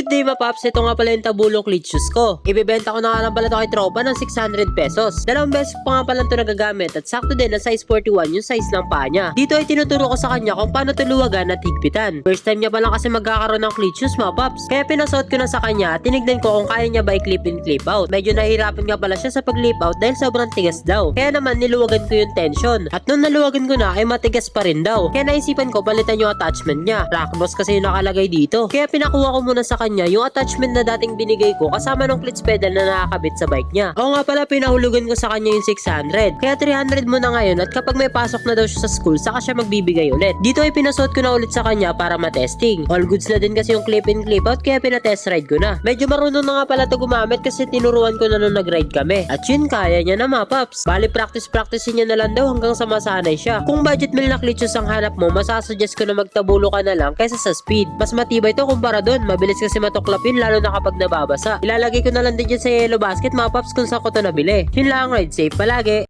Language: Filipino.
Good day mga paps, ito nga pala yung tabulok shoes ko. Ibebenta ko na nga lang pala ito kay tropa ng 600 pesos. Dalawang beses pa nga pala ito nagagamit at sakto din na size 41 yung size ng paa niya. Dito ay tinuturo ko sa kanya kung paano tuluwagan at higpitan. First time niya pa lang kasi magkakaroon ng shoes mga paps. Kaya pinasuot ko na sa kanya at tinignan ko kung kaya niya ba i-clip in clip out. Medyo nahihirapan nga pala siya sa pag-clip out dahil sobrang tigas daw. Kaya naman niluwagan ko yung tension. At nung naluwagan ko na ay matigas pa rin daw. Kaya naisipan ko palitan yung attachment niya. Rockboss kasi yung nakalagay dito. Kaya pinakuha ko muna sa kanya yung attachment na dating binigay ko kasama ng clutch pedal na nakakabit sa bike niya. Oo nga pala pinahulugan ko sa kanya yung 600. Kaya 300 muna ngayon at kapag may pasok na daw siya sa school saka siya magbibigay ulit. Dito ay pinasuot ko na ulit sa kanya para matesting. All goods na din kasi yung clip in clip out kaya pinatest ride ko na. Medyo marunong na nga pala to gumamit kasi tinuruan ko na nung nag-ride kami. At yun kaya niya na mga paps. Bali practice practice niya na lang daw hanggang sa masanay siya. Kung budget meal na klitsos ang hanap mo, masasuggest ko na magtabulo ka na lang kaysa sa speed. Mas matibay to kumpara doon. Mabilis kasi matuklap yun lalo na kapag nababasa. Ilalagay ko na lang din dyan sa yellow basket mga paps kung saan ko to nabili. Yun lang, ride safe palagi.